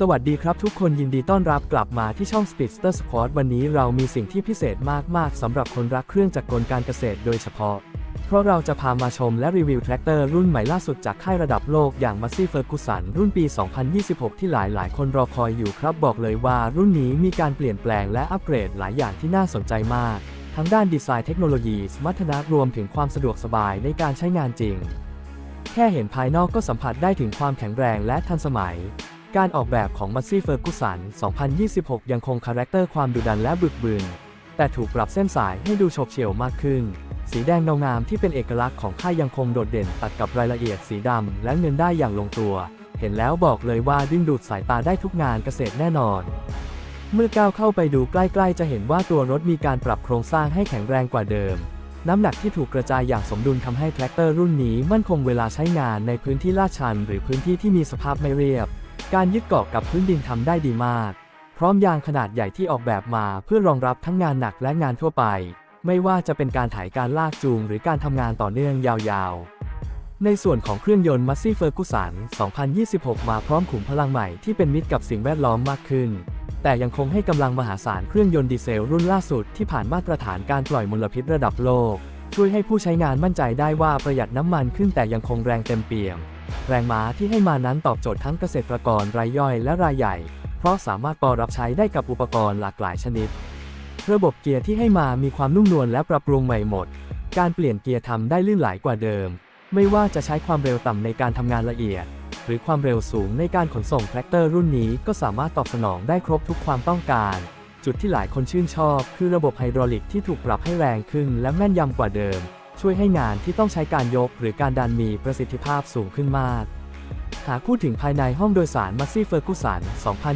สวัสดีครับทุกคนยินดีต้อนรับกลับมาที่ช่อง Speedster Squad วันนี้เรามีสิ่งที่พิเศษมาก ๆ สำหรับคนรักเครื่องจักรกลการเกษตรโดยเฉพาะ เพราะเราจะพามาชมและรีวิวแทรกเตอร์รุ่นใหม่ล่าสุดจากค่ายระดับโลกอย่าง Massey Ferguson รุ่นปี 2026 ที่หลายๆคนรอคอยอยู่ครับบอกเลยว่ารุ่นนี้มีการเปลี่ยนแปลงและอัปเกรดหลายอย่างที่น่าสนใจมาก ทั้งด้านดีไซน์เทคโนโลยีสมรรถนะรวมถึงความสะดวกสบายในการใช้งานจริง แค่เห็นภายนอกก็สัมผัสได้ถึงความแข็งแรงและทันสมัย การออกแบบของมั s ซี่เฟอร์กุสัน 2026 ยังคงคาแรคเตอร์ความดุดันและบึกบึน แต่ถูกปรับเส้นสายให้ดูโฉบเฉี่ยวมากขึ้น สีแดงเงางามที่เป็นเอกลักษณ์ของค่ายยังคงโดดเด่นตัดกับรายละเอียดสีดำและเงินได้อย่างลงตัว เห็นแล้วบอกเลยว่าดึงดูดสายตาได้ทุกงานเกษตรแน่นอน เมื่อก้าวเข้าไปดูใกล้ๆ จะเห็นว่าตัวรถมีการปรับโครงสร้างให้แข็งแรงกว่าเดิมน้ำหนักที่ถูกกระจายอย่างสมดุลทำให้แทรกเตอร์รุ่นนี้มั่นคงเวลาใช้งานในพื้นที่ลาดชัน หรือพื้นที่ที่มีสภาพไม่เรียบ การยึดเกาะกับพื้นดินทำได้ดีมาก พร้อมยางขนาดใหญ่ที่ออกแบบมาเพื่อรองรับทั้งงานหนักและงานทั่วไป ไม่ว่าจะเป็นการถ่ายการลากจูง หรือการทำงานต่อเนื่องยาวๆ ในส่วนของเครื่องยนต์ Massey Ferguson 2026 มาพร้อมขุมพลังใหม่ที่เป็นมิตรกับสิ่งแวดล้อมมากขึ้น แต่ยังคงให้กำลังมหาศาลเครื่องยนต์ดีเซลรุ่นล่าสุดที่ผ่านมาตรฐานการปล่อยมลพิษระดับโลก ช่วยให้ผู้ใช้งานมั่นใจได้ว่าประหยัดน้ำมันขึ้นแต่ยังคงแรงเต็มเปี่ยม แรงม้าที่ให้มานั้นตอบโจทย์ทั้งเกษตรกรรายย่อยและรายใหญ่ เพราะสามารถปอรับใช้ได้กับอุปกรณ์หลากหลายชนิด ระบบเกียร์ที่ให้มามีความนุ่มนวลและปรับปรุงใหม่หมด การเปลี่ยนเกียร์ทำได้ลื่นไหลกว่าเดิม ไม่ว่าจะใช้ความเร็วต่ำในการทำงานละเอียด หรือความเร็วสูงในการขนส่งแทรกเตอร์รุ่นนี้ก็สามารถตอบสนองได้ครบทุกความต้องการ จุดที่หลายคนชื่นชอบ คือระบบไฮดรอลิกที่ถูกปรับให้แรงขึ้นและแม่นยำกว่าเดิม ช่วยให้งานที่ต้องใช้การยกหรือการดันมีประสิทธิภาพสูงขึ้นมาก หากพูดถึงภายในห้องโดยสาร Massey Ferguson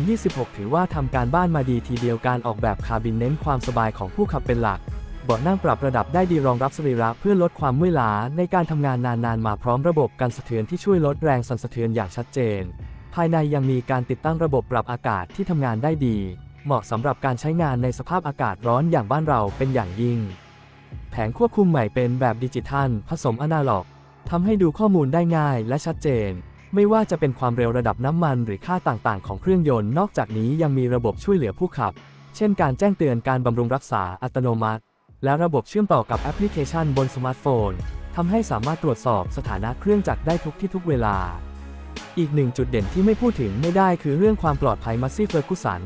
2026 ถือว่าทำการบ้านมาดีทีเดียวการออกแบบคาบินเน้นความสบายของผู้ขับเป็นหลัก เบาะนั่งปรับระดับได้ดีรองรับสรีระเพื่อลดความเมื่อยล้าในการทำงานนานๆ มาพร้อมระบบกันสะเทือนที่ช่วยลดแรงสั่นสะเทือนอย่างชัดเจน ภายในยังมีการติดตั้งระบบปรับอากาศที่ทำงานได้ดี เหมาะสำหรับการใช้งานในสภาพอากาศร้อนอย่างบ้านเราเป็นอย่างยิ่ง แผงควบคุมใหม่เป็นแบบดิจิทัล ผสมอนาล็อกทำให้ดูข้อมูลได้ง่ายและชัดเจน ไม่ว่าจะเป็นความเร็วระดับน้ำมันหรือค่าต่างๆ ของเครื่องยนต์ นอกจากนี้ยังมีระบบช่วยเหลือผู้ขับ เช่นการแจ้งเตือนการบำรุงรักษาอัตโนมัติ และระบบเชื่อมต่อกับแอปพลิเคชันบนสมาร์ทโฟนทำให้สามารถตรวจสอบสถานะเครื่องจักรได้ทุกที่ทุกเวลา อีกหนึ่งจุดเด่นที่ไม่พูดถึงไม่ได้คือเรื่องความปลอดภัย Massey Ferguson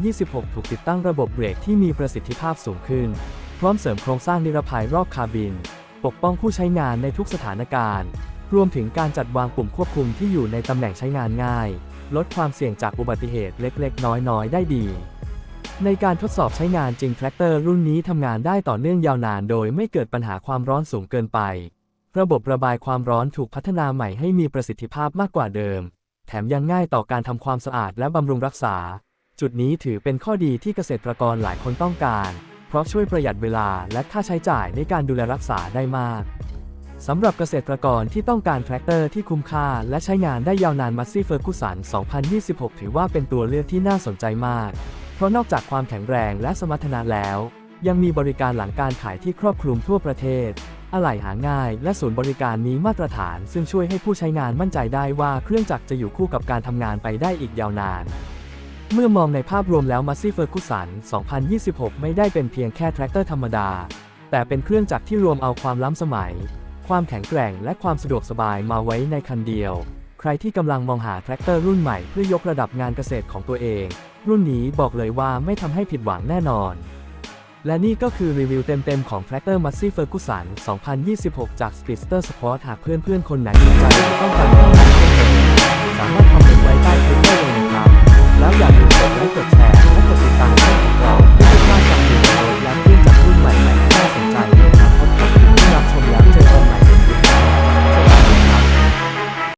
2026 ถูกติดตั้งระบบเบรกที่มีประสิทธิภาพสูงขึ้น พร้อมเสริมโครงสร้างนิรภัยรอบคาบิน ปกป้องผู้ใช้งานในทุกสถานการณ์ รวมถึงการจัดวางปุ่มควบคุมที่อยู่ในตำแหน่งใช้งานง่าย ลดความเสี่ยงจากอุบัติเหตุเล็กๆ น้อยๆ ได้ดี ในการทดสอบใช้งานจริงแทรกเตอร์รุ่นนี้ทำงานได้ต่อเนื่องยาวนานโดยไม่เกิดปัญหาความร้อนสูงเกินไป ระบบระบายความร้อนถูกพัฒนาใหม่ให้มีประสิทธิภาพมากกว่าเดิม แถมยังง่ายต่อการทำความสะอาดและบำรุงรักษา จุดนี้ถือเป็นข้อดีที่เกษตรกรหลายคนต้องการ เพราะช่วยประหยัดเวลาและค่าใช้จ่ายในการดูแลรักษาได้มากสำหรับเกษตรกรที่ต้องการแทรกเตอร์ที่คุ้มค่าและใช้งานได้ยาวนาน Massey Ferguson 2026 ถือว่าเป็นตัวเลือกที่น่าสนใจมาก เพราะนอกจากความแข็งแรงและสมรรถนะแล้ว ยังมีบริการหลังการขายที่ครอบคลุมทั่วประเทศ อะไหล่หาง่าย และศูนย์บริการมีมาตรฐาน ซึ่งช่วยให้ผู้ใช้งานมั่นใจได้ว่าเครื่องจักรจะอยู่คู่กับการทำงานไปได้อีกยาวนาน เมื่อมองในภาพรวมแล้ว Massey Ferguson 2026 ไม่ได้เป็นเพียงแค่แทรกเตอร์ธรรมดา แต่เป็นเครื่องจักรที่รวมเอาความล้ำสมัย ความแข็งแกร่งและความสะดวกสบายมาไว้ในคันเดียว ใครที่กำลังมองหาแทรกเตอร์รุ่นใหม่เพื่อยกระดับงานเกษตรของตัวเอง รุ่นนี้บอกเลยว่าไม่ทำให้ผิดหวังแน่นอน และนี่ก็คือรีวิวเต็มๆของแทรกเตอร์ Massey Ferguson 2026 จาก Speedster Sport หากเพื่อนๆคนไหนสนใจหรือต้องการข้อมูลเพิ่มเติมสามารถคอมเม แล้วอย่าลืมกดไลค์กดแชร์และกดติดตาม